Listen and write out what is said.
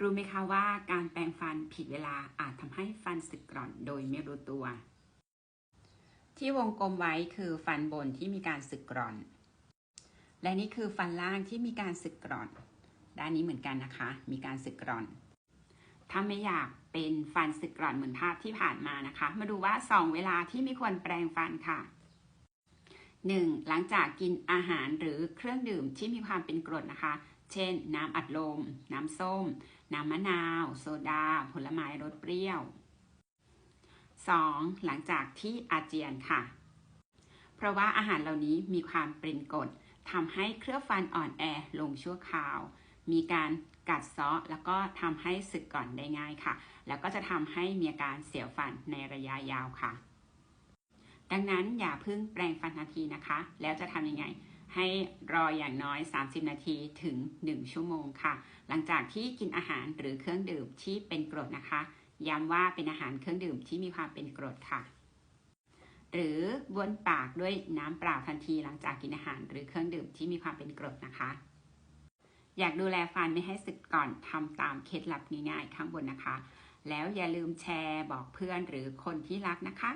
รู้ไหมคะว่าการแปรงฟันผิดเวลาอาจทำให้ฟันสึกกร่อนโดยไม่รู้ตัว ที่วงกลมไว้คือฟันบนที่มีการสึกกร่อน และนี่คือฟันล่างที่มีการสึกกร่อน ด้านนี้เหมือนกันนะคะ มีการสึกกร่อน ถ้าไม่อยากเป็นฟันสึกกร่อนเหมือนภาพที่ผ่านมานะคะ มาดูว่า 2 เวลาที่ไม่ควรแปรงฟันค่ะ 1. หลังจากกินอาหารหรือเครื่องดื่มที่มีความเป็นกรดนะคะ เช่น น้ำอัดลม น้ำส้ม น้ำมะนาว โซดา ผลไม้รสเปรี้ยว 2. หลังจากที่อาเจียนค่ะ เพราะว่าอาหารเหล่านี้มีความเป็นกรดทำให้เคลือฟันอ่อนแอลงชั่วคราว มีการกัดเซาะแล้วก็ทำให้สึกก่อนได้ง่ายค่ะ แล้วก็จะทำให้มีอาการเสียวฟันในระยะยาวค่ะ ดังนั้นอย่าเพิ่งแปรงฟันทันทีนะคะ แล้วจะทำยังไง ให้รออย่างน้อย 30 นาทีถึง 1 ชั่วโมงค่ะ หลังจากที่กินอาหารหรือเครื่องดื่มที่เป็นกรดนะคะ ย้ำว่าเป็นอาหารเครื่องดื่มที่มีความเป็นกรดค่ะ หรือบ้วนปากด้วยน้ำเปล่าทันทีหลังจากกินอาหาร หรือเครื่องดื่มที่มีความเป็นกรดนะคะ อยากดูแลฟันไม่ให้สึกก่อนทำตามเคล็ดลับง่ายๆข้างบนนะคะ แล้วอย่าลืมแชร์บอกเพื่อนหรือคนที่รักนะคะ